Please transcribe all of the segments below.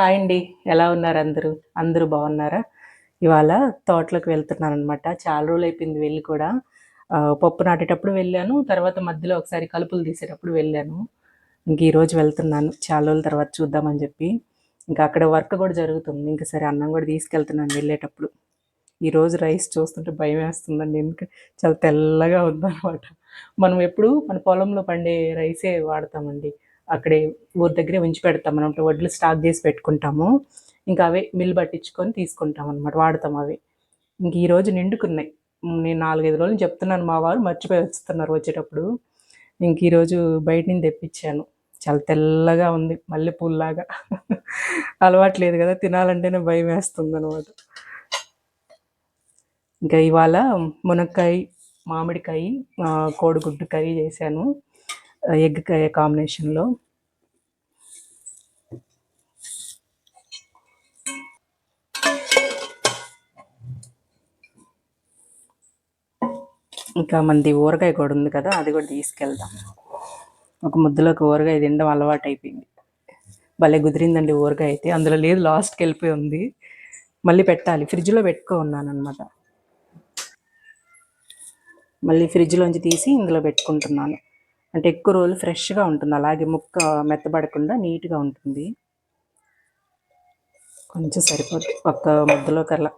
Hi అండి. ఎలా ఉన్నారు అందరూ? అందరూ బాగున్నారా? ఇవాళ తోటలోకి వెళ్తున్నాను అనమాట చాలా రోజులు అయిపోయింది వెళ్ళి కూడా. పప్పు నాటేటప్పుడు వెళ్ళాను. తర్వాత మధ్యలో ఒకసారి కలుపులు తీసేటప్పుడు వెళ్ళాను. ఇంక ఈరోజు వెళ్తున్నాను. చాలా రోజుల తర్వాత చూద్దామని చెప్పి. ఇంకా అక్కడ వర్క్ కూడా జరుగుతుంది. ఇంకా సరే అన్నం కూడా తీసుకెళ్తున్నాను వెళ్ళేటప్పుడు. ఈరోజు రైస్ చూస్తుంటే భయం వేస్తుందండి. ఎందుకంటే చాలా తెల్లగా ఉందన్నమాట. మనం ఎప్పుడు మన పొలంలో పండే రైసే వాడతామండి. అక్కడే ఊరి దగ్గరే ఉంచి పెడతాం మనం వడ్లు స్టాక్ చేసి పెట్టుకుంటాము. ఇంకా అవే మిల్ పట్టించుకొని తీసుకుంటాం అనమాట వాడతాం అవి. ఇంక ఈరోజు నిండుకున్నాయి. నేను నాలుగైదు రోజులు చెప్తున్నాను మా వారు మర్చిపోయి వస్తున్నారు వచ్చేటప్పుడు. ఇంక ఈరోజు బయట నుంచి తెప్పించాను. చాలా తెల్లగా ఉంది. మల్లెపూల్లాగా. అలవాట్లేదు కదా తినాలంటేనే భయం వేస్తుంది అనమాట ఇంకా ఇవాళ మునక్కాయ మామిడికాయ కోడిగుడ్డు కర్రీ చేశాను. ఎగ్ కాయ కాంబినేషన్లో. ఇంకా మనది ఊరగాయ కూడా ఉంది కదా అది కూడా తీసుకెళ్దాం. ఒక ముద్దలోకి ఊరగాయ తినడం అలవాటు అయిపోయింది. భలే కుదిరిందండి ఊరగాయ అయితే. అందులో లేదు లాస్ట్కి వెళ్ళిపోయి ఉంది. మళ్ళీ పెట్టాలి. ఫ్రిడ్జ్లో పెట్టుకో ఉన్నాను మళ్ళీ ఫ్రిడ్జ్లోంచి తీసి ఇందులో పెట్టుకుంటున్నాను. అంటే ఎక్కువ రోజులు ఫ్రెష్గా ఉంటుంది. అలాగే ముక్క మెత్తబడకుండా నీట్గా ఉంటుంది. కొంచెం సరిపోతుంది ఒక్క ముద్దలోకి కల్లా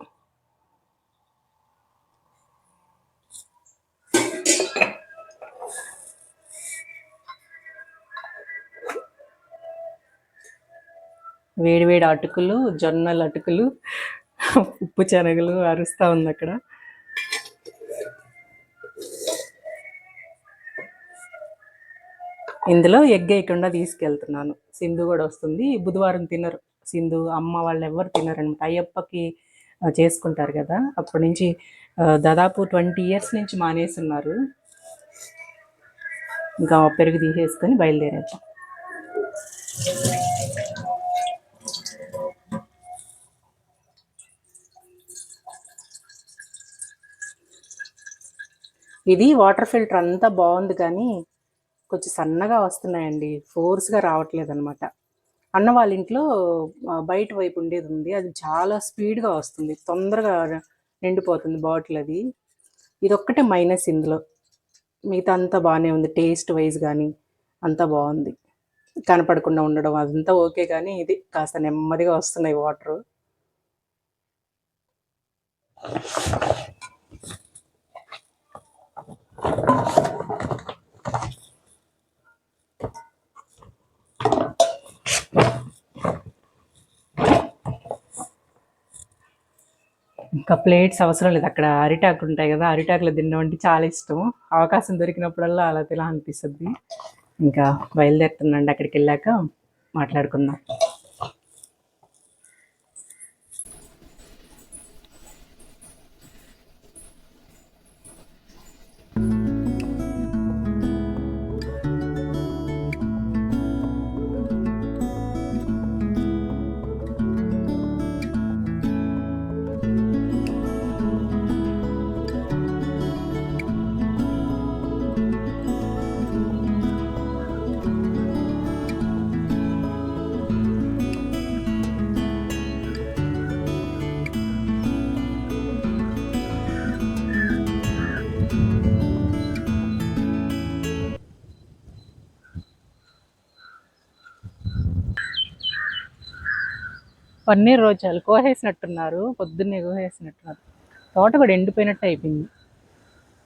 వేడివేడి అటుకులు జొన్నల అటుకులు ఉప్పు శనగలు అరుస్తూ ఉంది అక్కడ. ఇందులో ఎగ్ వేయకుండా తీసుకెళ్తున్నాను. సింధు కూడా వస్తుంది. బుధవారం తినరు. సింధు అమ్మ వాళ్ళు ఎవరు తినరనమాట అయ్యప్పకి చేసుకుంటారు కదా. అప్పటి నుంచి దాదాపు ట్వంటీ ఇయర్స్ నుంచి మానేస్తున్నారు ఇంకా పెరుగు తీసేసుకొని బయలుదేరేద్దాం. ఇది వాటర్ ఫిల్టర్ అంతా బాగుంది కానీ కొంచెం సన్నగా వస్తున్నాయండి. ఫోర్స్గా రావట్లేదు అనమాట అన్న వాళ్ళ ఇంట్లో బయట వైపు ఉండేది ఉంది. అది చాలా స్పీడ్గా వస్తుంది. తొందరగా నిండిపోతుంది బాటిల్ అది. ఇది ఒక్కటే మైనస్ ఇందులో. మిగతా అంతా బాగానే ఉంది. టేస్ట్ వైజ్ కానీ అంతా బాగుంది. కనపడకుండా ఉండడం అదంతా ఓకే కానీ ఇది కాస్త నెమ్మదిగా వస్తున్నాయి వాటర్. ఇంకా ప్లేట్స్ అవసరం లేదు. అక్కడ అరిటాకులు ఉంటాయి కదా అరిటాకులు తినడం అంటే చాలా ఇష్టం. అవకాశం దొరికినప్పుడల్లా అలా తిలా అనిపిస్తుంది ఇంకా బయలుదేరుతుందండి అక్కడికి వెళ్ళాక మాట్లాడుకుందాం. పన్నీర్ రోజాలు కోసేసినట్టున్నారు పొద్దున్నే కోసేసినట్టున్నారు. తోట కూడా ఎండిపోయినట్టు అయిపోయింది.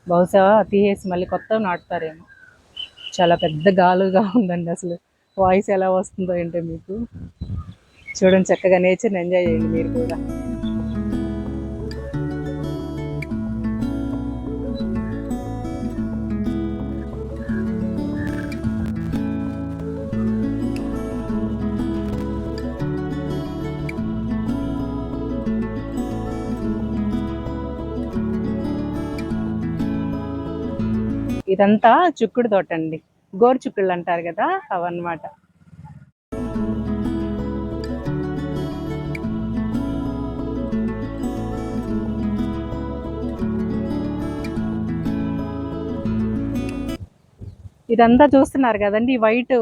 బహుశా తీసేసి మళ్ళీ కొత్త నాటుతారేమో. చాలా పెద్ద గాలుగా ఉందండి అసలు. వాయిస్ ఎలా వస్తుందో ఏంటో మీకు. చూడండి చక్కగా నేచర్ని ఎంజాయ్ చేయండి మీరు కూడా. ఇదంతా చుక్కుడు తోట అండి గోరు చుక్కుళ్ళు అంటారు కదా అవన్నమాట. ఇదంతా చూస్తున్నారు కదండి ఈ వైట్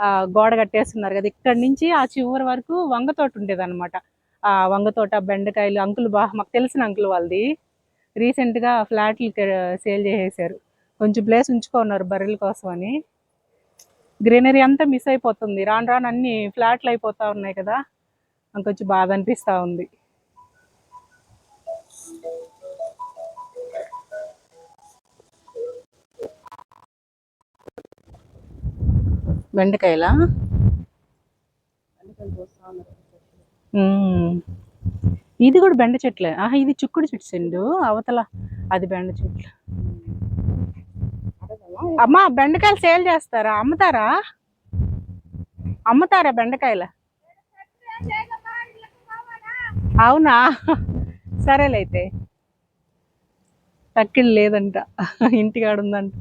ఆ, గోడ కట్టేస్తున్నారు కదా. ఇక్కడ నుంచి ఆ చివరి వరకు వంగ తోట ఉండేది ఆ వంగ తోట బెండకాయలు అంకుల్ బా మాకు తెలిసిన అంకుల్ వాళ్ళది. రీసెంట్గా ఫ్లాట్లు సేల్ చేసేసారు. కొంచెం ప్లేస్ ఉంచుకున్నారు బర్రెల కోసం అని. గ్రీనరీ అంతా మిస్ అయిపోతుంది. రాను రాను అన్ని ఫ్లాట్లు అయిపోతూ ఉన్నాయి కదా. కొంచెం బాధ అనిపిస్తూ ఉంది. బెండకాయలా? ఇది కూడా బెండ చెట్లే. ఆహా ఇది చిక్కుడు చెట్టు సెండు అవతల అది బెండ చెట్లు అమ్మా బెండకాయలు సేల్ చేస్తారా? అమ్ముతారా? అమ్ముతారా బెండకాయలు? అవునా? సరేలైతే. తక్కిళ్ళు లేదంట. ఇంటికాడ ఉందంట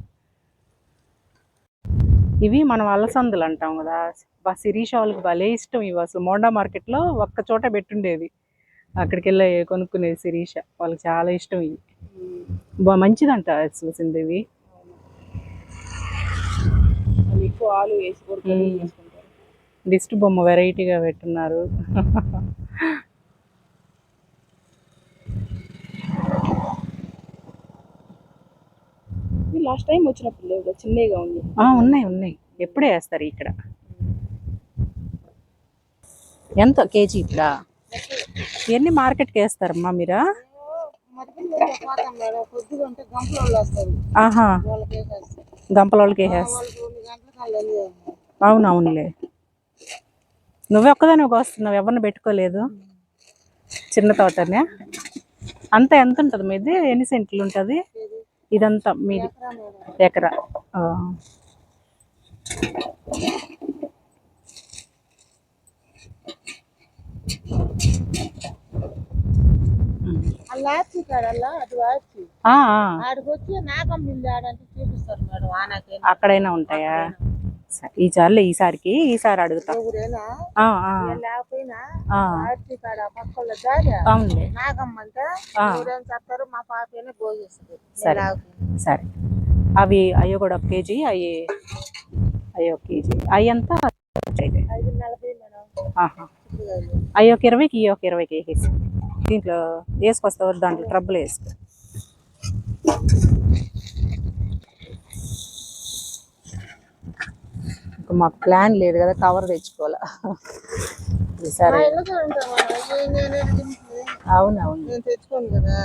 ఇవి మనం అలసందులు అంటాం కదా. బా శిరీష వాళ్ళకి భలే ఇష్టం ఇవి అసలు. మోండా మార్కెట్లో ఒక్క చోట పెట్టుండేది అక్కడికి వెళ్ళి కొనుక్కునేది శిరీష. వాళ్ళకి చాలా ఇష్టం ఇవి. బా మంచిదంట చూసింది ఇవి. ఎక్కువ ఆలు వేసి కొడుకుని మ్మ్. చేసుకుంటారు దిష్టి బొమ్మ వెరైటీగా పెట్టున్నారు లాస్ట్ టైం వచ్చినప్పుడు లేవు కదా, చిన్నగా ఉంది. ఉన్నాయి ఉన్నాయి. ఎప్పుడే వేస్తారు ఇక్కడ? ఎంత కేజీ ఇక్కడ ఎన్ని మార్కెట్కి వేస్తారమ్మా మీరా? ఆహా. వాళ్ళకి వేసేస్తారు గంపల వాళ్ళకి వేస్తారు వాళ్ళకి రెండు గంటల కళ్ళు అవును అవునులే నువ్వే ఒక్కదాని వస్తున్నావు ఎవరిని పెట్టుకోలేదు. చిన్న తోటనే. అంతా ఎంత ఉంటుంది మీది? ఎన్ని సెంట్లు ఉంటుంది ఇదంతా మీది. ఎకరా ఆ. అలా ఆచి కాడల్లా అది ఆచి ఆ, ఆ. ఆడికి వచ్చి నాగం బిల్లు ఆడంటే చూపిస్తారు మేడం ఆనకే అక్కడైనా ఉంటాయా? ఈ చాలే ఈసారికి ఈసారి అడుగుతా. సరే. సరే. అవి అయ్యో కూడా ఒక కేజీ అవి అయ్యో కేజీ. అవి ఆహా. అవి ఒక ఇరవైకి ఇవి ఒక ఇరవైకి వేసేసి. దీంట్లో వేసుకొస్తావు దాంట్లో ట్రబుల్ వేసుకో ఇంకా మాకు ప్లాన్ లేదు కదా కవర్ తెచ్చుకోవాలా? అవునవును. నేను తెచ్చుకోను కదా.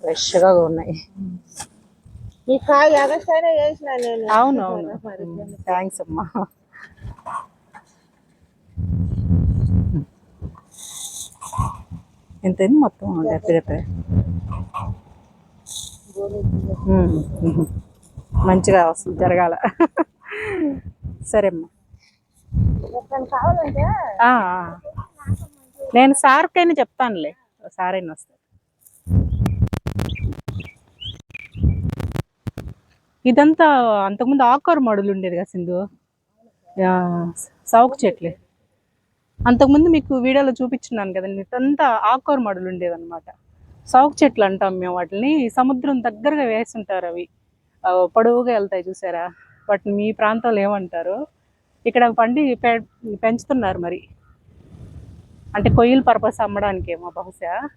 ఫ్రెష్గా ఉన్నాయి. ఈ కాయ ఎగస్ట్రానే వేసిన నేను. అవును అవును థ్యాంక్స్ అమ్మా. ఎంతైంది? మొత్తం డెబ్బై మంచిగా వస్తుంది జరగాల. సరే అమ్మా. నేను సార్కైనా చెప్తానులే. సార్ వస్తాను ఇదంతా అంతకుముందు ఆకుకూర మడులు ఉండేది కదా సింధు? సౌకు చెట్లే. అంతకుముందు మీకు వీడియోలో చూపించున్నాను కదండి ఇదంతా ఆకుకూర మడులు ఉండేదన్నమాట సాగు చెట్లు అంటాం మేము వాటిని సముద్రం దగ్గరగా వేస్తుంటారు అవి. పొడవుగా వెళ్తాయి చూసారా? వాటిని మీ ప్రాంతంలో ఏమంటారు? ఇక్కడ పండి పె- పెంచుతున్నారు మరి. అంటే కొయ్యల పర్పస్ అమ్మడానికేమో బహుశా.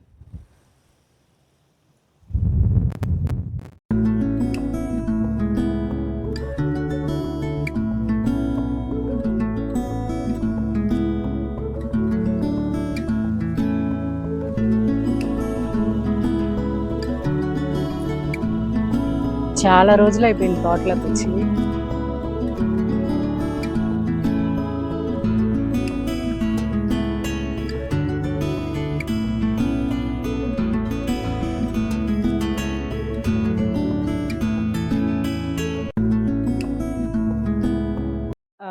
చాలా రోజులు అయిపోయింది తోటలోకి వచ్చి.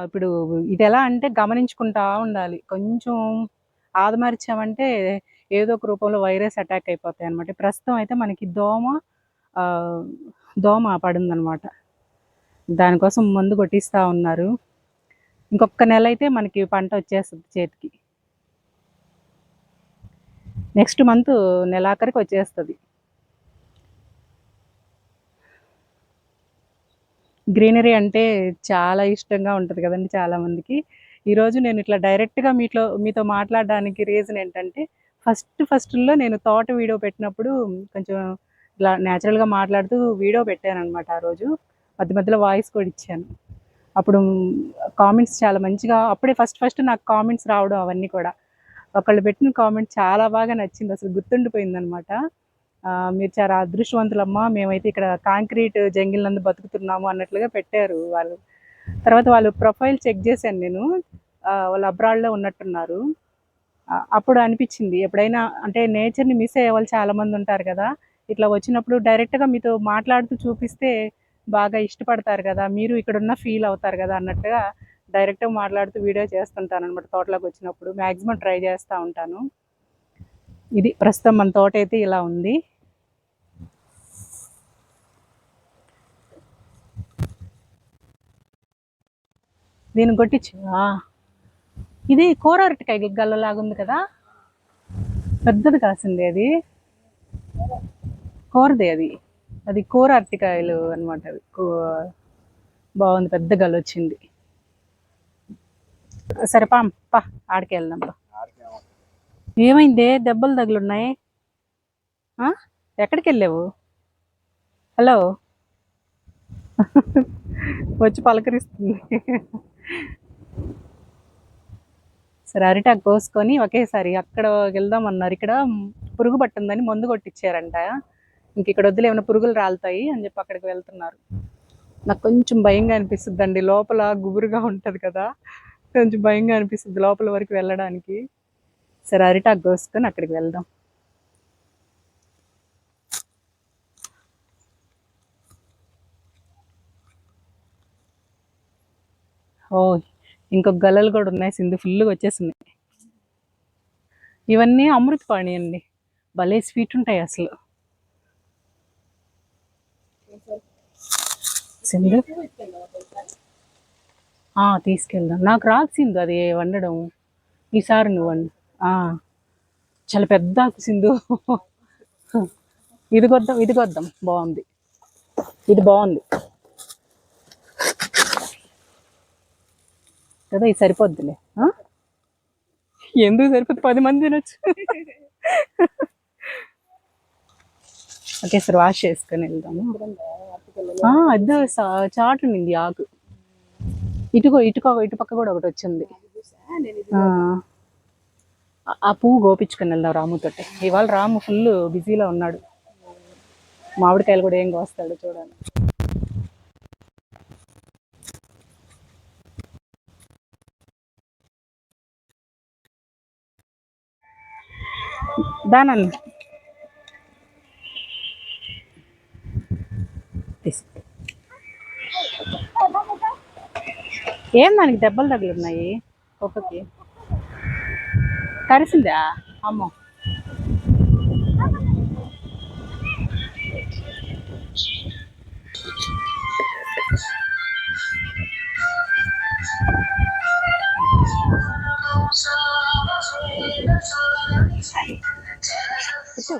ఇప్పుడు ఇది ఎలా అంటే గమనించుకుంటా ఉండాలి. కొంచెం ఆదమరిచామంటే ఏదో ఒక రూపంలో వైరస్ అటాక్ అయిపోతాయి అనమాట ప్రస్తుతం అయితే మనకి దోమ దోమ పడిందనమాట. దానికోసం మందు కొట్టిస్తూ ఉన్నారు. ఇంకొక నెల అయితే మనకి పంట వచ్చేస్తుంది చేతికి. నెక్స్ట్ మంత్ నెలాఖరికి వచ్చేస్తుంది. గ్రీనరీ అంటే చాలా ఇష్టంగా ఉంటుంది కదండి చాలామందికి ఈరోజు నేను ఇట్లా డైరెక్ట్గా మీట్లో మీతో మాట్లాడడానికి రీజన్ ఏంటంటే ఫస్ట్ ఫస్ట్లో నేను తోట వీడియో పెట్టినప్పుడు కొంచెం ఇలా న్యాచురల్గా మాట్లాడుతూ వీడియో పెట్టాను అనమాట ఆ రోజు. మధ్య మధ్యలో వాయిస్ కూడా ఇచ్చాను. అప్పుడు కామెంట్స్ చాలా మంచిగా అప్పుడే ఫస్ట్ ఫస్ట్ నాకు కామెంట్స్ రావడం అవన్నీ కూడా. ఒకళ్ళు పెట్టిన కామెంట్ చాలా బాగా నచ్చింది అసలు గుర్తుండిపోయింది అనమాట మీరు చాలా అదృష్టవంతులమ్మా మేమైతే ఇక్కడ కాంక్రీట్ జంగిల్ నందు బతుకుతున్నాము అన్నట్లుగా పెట్టారు వాళ్ళు. తర్వాత వాళ్ళు ప్రొఫైల్ చెక్ చేశాను నేను. వాళ్ళు అబ్రాడ్లో ఉన్నట్టున్నారు. అప్పుడు అనిపించింది ఎప్పుడైనా అంటే నేచర్ని మిస్ అయ్యే వాళ్ళు చాలామంది ఉంటారు కదా ఇట్లా వచ్చినప్పుడు డైరెక్ట్గా మీతో మాట్లాడుతూ చూపిస్తే బాగా ఇష్టపడతారు కదా మీరు ఇక్కడ ఉన్న ఫీల్ అవుతారు కదా అన్నట్టుగా డైరెక్ట్గా మాట్లాడుతూ వీడియో చేస్తుంటాను అనమాట తోటలోకి వచ్చినప్పుడు. మ్యాక్సిమం ట్రై చేస్తూ ఉంటాను. ఇది ప్రస్తుతం మన తోట అయితే ఇలా ఉంది. దీన్ని కొట్టించు. ఇది కూర అరటికాయ గల్లలాగా ఉంది కదా. పెద్దది కాసింది అది. కూరది అది. అది కూర అరటికాయలు అనమాట అది. బాగుంది పెద్ద గల వచ్చింది. సరే పా పా ఆడికి వెళ్దాం పా. ఏమైంది? దెబ్బలు తగులున్నాయి. ఆ? ఎక్కడికి వెళ్ళావు? హలో? వచ్చి పలకరిస్తుంది. సరే అరిటాకు కోసుకొని ఒకేసారి అక్కడ వెళ్దాం అన్నారు ఇక్కడ పురుగు పట్టిందని మందు కొట్టించారంట. ఇంక ఇక్కడ వద్దులు ఏమైనా పురుగులు రాలుతాయి అని చెప్పి అక్కడికి వెళ్తున్నారు. నాకు కొంచెం భయంగా అనిపిస్తుంది అండి లోపల గుబురుగా ఉంటుంది కదా. కొంచెం భయంగా అనిపిస్తుంది లోపల వరకు వెళ్ళడానికి. సరే అరిటాకు కోసుకొని అక్కడికి వెళ్దాం. ఓ ఇంకొక గల్లలు కూడా ఉన్నాయి. సింధు ఫుల్గా వచ్చేసినాయి ఇవన్నీ అమృతపాణి అండి. భలే స్వీట్ ఉంటాయి అసలు. సింధు? తీసుకెళ్దాం. నాకు రాదు సింధు అది వండడం. ఈసారి నువ్వు వండు. చాలా పెద్ద ఆకు సింధు. ఇది కొద్దాం ఇది కొద్దాం. బాగుంది. ఇది బాగుంది. కదా ఇది సరిపోద్దిలే. ఆ? ఎందుకు సరిపోద్ది? పది మంది తినొచ్చు. ఓకే సార్ వాష్ చేసుకొని వెళ్దాము. ఆ, చాటు నింది ఆకు. ఇటుకో ఇటుకో ఇటు పక్క కూడా ఒకటి వచ్చింది. ఆ. ఆ- పువ్వు గోపించుకొని వెళ్దాం రాముతోటి ఇవాళ రాము ఫుల్ బిజీలో ఉన్నాడు. మామిడికాయలు కూడా ఏం కోస్తాడు చూడాలి. దానన్న ఏం దానికి దెబ్బలు తగులున్నాయి? కుక్కకి కరిసిందా అమ్మో. పెట్టు.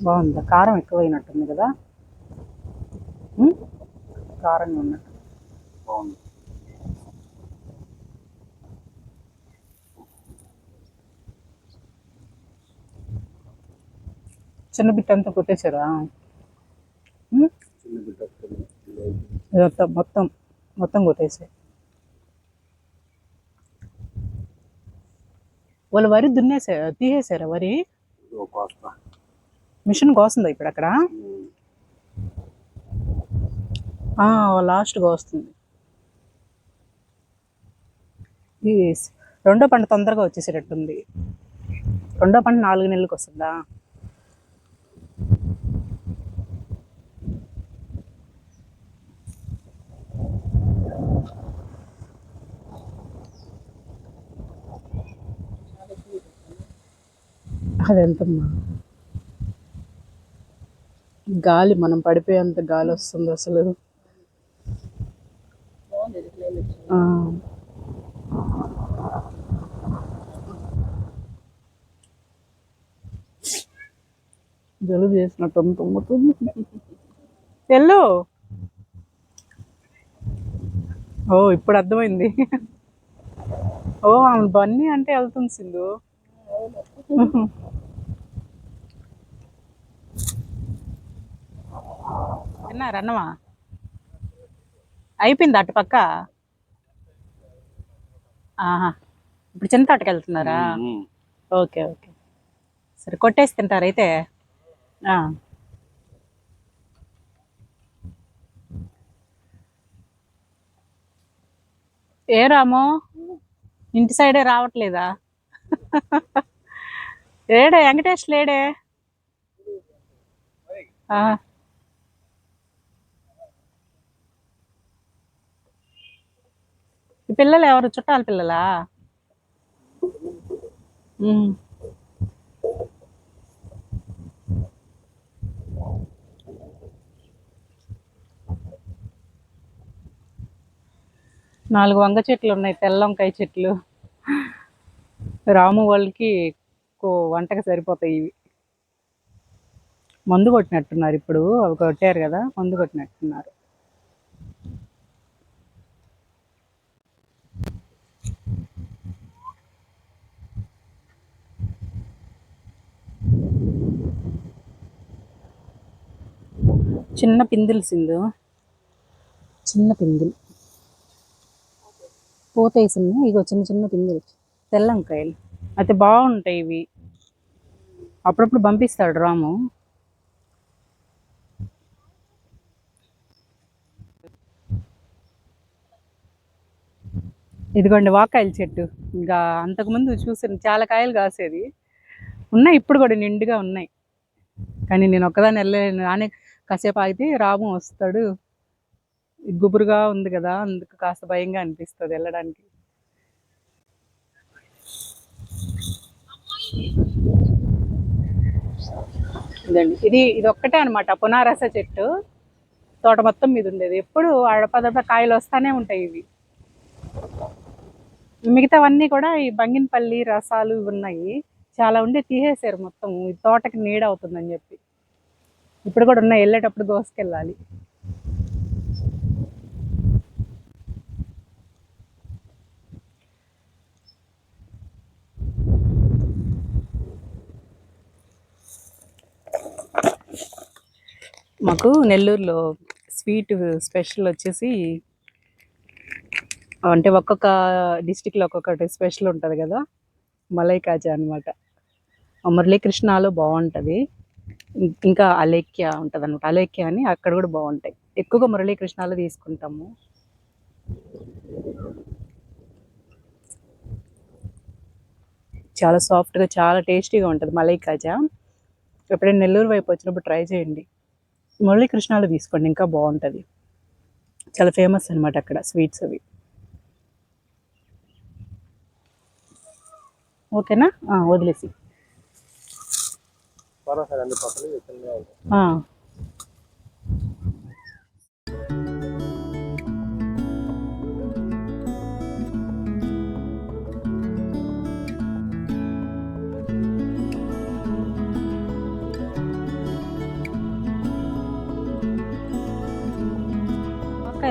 బాగుందా? కారం ఎక్కువైనట్టుంది కదా? కారంగా ఉన్నట్టు. బాగుంది. చిన్న బిట్ అంతా కొట్టేశారా? మొత్తం మొత్తం కొట్టేసాయి వాళ్ళు వరి దున్నేసా తీసేసారా వరి? మిషన్ కోస్తుందా ఇప్పుడు అక్కడ. లాస్ట్గా వస్తుంది ఈ రెండో పంట తొందరగా వచ్చేసేటట్టుంది. రెండో పంట నాలుగు నెలలకు వస్తుందా? అదెంతమ్మా గాలి మనం పడిపోయేంత గాలి వస్తుంది అసలు. ఆ. జలుబు చేసినట్టు తుమ్ముతుంది ఎల్లో. ఓ ఇప్పుడు అర్థమైంది. ఓ ఆమె బన్నీ అంటే వెళ్తుంది సింధు. తిన్నారా అన్నమా? అయిపోయింది అటుపక్క ఆహా ఇప్పుడు చిన్న తోటకి వెళ్తున్నారా ఓకే ఓకే. సరే కొట్టేసి తింటారు అయితే. ఆ. ఏ రాము? ఇంటి సైడే రావట్లేదా? ఏడే వెంకటేష్ లేడే? ఈ పిల్లలు ఎవరు? చుట్టాల పిల్లలా? నాలుగు వంగ చెట్లు ఉన్నాయి తెల్ల వంకాయ చెట్లు. రాము వాళ్ళకి కో- వంటకి సరిపోతాయి ఇవి. మందు కొట్టినట్టున్నారు ఇప్పుడు అవి కొట్టారు కదా మందు కొట్టినట్టున్నారు. చిన్న పిందులు సింధు. చిన్న పిందులు. పూత వేసింది ఇగో చిన్న చిన్న పిందులు. తెల్ల వంకాయలు అయితే బాగుంటాయి ఇవి. అప్పుడప్పుడు పంపిస్తాడు రాము. ఇదిగోండి వాకాయల చెట్టు. ఇంకా అంతకుముందు చూసాను చాలా కాయలు కాసేది. ఉన్నాయి ఇప్పుడు కూడా నిండుగా ఉన్నాయి. కానీ నేను ఒక్కదాన్ని వెళ్ళలేను. నానే కాసేపు ఆగితే రాము వస్తాడు. గుబురుగా ఉంది కదా అందుకు కాస్త భయంగా అనిపిస్తుంది వెళ్ళడానికి. ఇదండి. ఇది ఇది ఒక్కటే అనమాట పునారస చెట్టు. తోట మొత్తం మీద ఉండేది. ఎప్పుడు అడపదడ కాయలు వస్తానే ఉంటాయి ఇవి. మిగతావన్నీ కూడా ఈ బంగినపల్లి రసాలు ఇవి ఉన్నాయి. చాలా ఉండి తీసేశారు మొత్తం ఈ తోటకి నీడ అవుతుందని చెప్పి. ఇప్పుడు కూడా ఉన్నాయి. వెళ్ళేటప్పుడు దోసుకెళ్ళాలి. మాకు నెల్లూరులో స్వీట్ స్పెషల్ వచ్చేసి అంటే ఒక్కొక్క డిస్టిక్లో ఒక్కొక్కటి స్పెషల్ ఉంటుంది కదా మలై కాజా అనమాట మురళీకృష్ణలో బాగుంటుంది. ఇంకా అలేఖ్య ఉంటుంది అనమాట అలేఖ్య అని అక్కడ కూడా బాగుంటాయి. ఎక్కువగా మురళీకృష్ణాలు తీసుకుంటాము. చాలా సాఫ్ట్గా చాలా టేస్టీగా ఉంటుంది మలై కాజా ఎప్పుడైనా నెల్లూరు వైపు వచ్చినప్పుడు ట్రై చేయండి. మురళీకృష్ణాలు తీసుకోండి ఇంకా బాగుంటుంది. చాలా ఫేమస్ అనమాట అక్కడ స్వీట్స్ అవి. ఓకేనా? వదిలేసి. సరే సార్ అన్ని పక్కన చిన్నగా ఉంటాయి ఆ.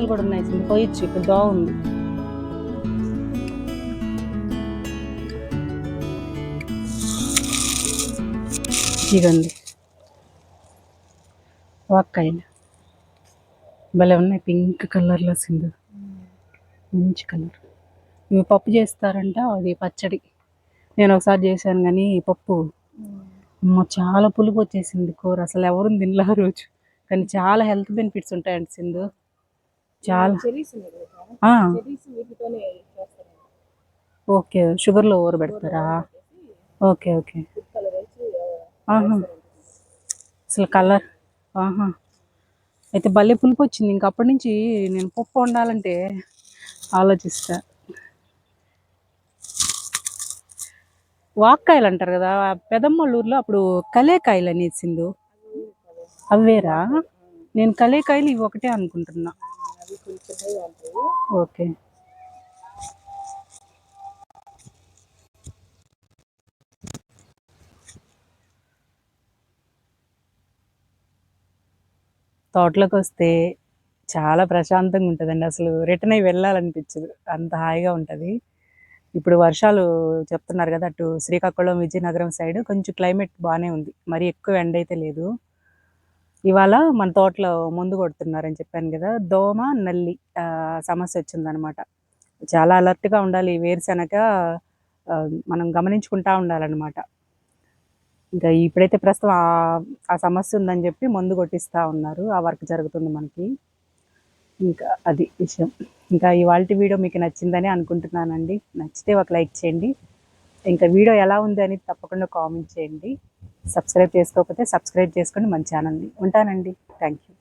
కూడా ఉన్నాయి చిన్న పోయొచ్చు ఇక్కడ బాగుంది ఇదండి వంకాయలు భలే ఉన్నాయి పింక్ కలర్లో సింధు. మంచి కలర్. ఇవి పప్పు చేస్తారంట అది పచ్చడి. నేను ఒకసారి చేశాను కానీ పప్పు. అమ్మ చాలా పులుపు వచ్చేసింది కూర. అసలు ఎవరు తినలే రోజు. కానీ చాలా హెల్త్ బెనిఫిట్స్ ఉంటాయండి సింధు. చాలా. ఓకే షుగర్లో ఊరబెడతారా ఓకే ఓకే. అసలు కలర్ ఆహా. అయితే భలే పులుపు వచ్చింది ఇంక అప్పటి నుంచి నేను పప్పు వండాలంటే ఆలోచిస్తా. వాక్కాయలు అంటారు కదా పెదమ్మలూరులో అప్పుడు కలేకాయలు అనేసిండు అవేరా నేను కలేకాయలు ఇవి ఒకటే అనుకుంటున్నా. ఓకే. తోటలోకి వస్తే చాలా ప్రశాంతంగా ఉంటుందండి. అసలు రిటర్న్ అయ్యి వెళ్ళాలనిపించదు. అంత హాయిగా ఉంటుంది. ఇప్పుడు వర్షాలు చెప్తున్నారు కదా అటు శ్రీకాకుళం విజయనగరం సైడ్ కొంచెం క్లైమేట్ బాగానే ఉంది. మరి ఎక్కువ ఎండ అయితే లేదు. ఇవాళ మన తోటలో ముందు కొడుతున్నారని చెప్పాను కదా దోమ నల్లి సమస్య వచ్చిందనమాట. చాలా అలర్ట్గా ఉండాలి. వేరుశనగ మనం గమనించుకుంటా ఉండాలన్నమాట. ఇంకా ఇప్పుడైతే ప్రస్తుతం ఆ- ఆ సమస్య ఉందని చెప్పి మందు కొట్టిస్తూ ఉన్నారు. ఆ వర్క్ జరుగుతుంది మనకి. ఇంకా అది విషయం. ఇంకా ఇవాళ వీడియో మీకు నచ్చిందని అనుకుంటున్నానండి. నచ్చితే ఒక లైక్ చేయండి. ఇంకా వీడియో ఎలా ఉంది అని తప్పకుండా కామెంట్ చేయండి. సబ్స్క్రైబ్ చేసుకోకపోతే సబ్స్క్రైబ్ చేసుకోండి. మన ఛానల్ని. ఉంటానండి. Thank you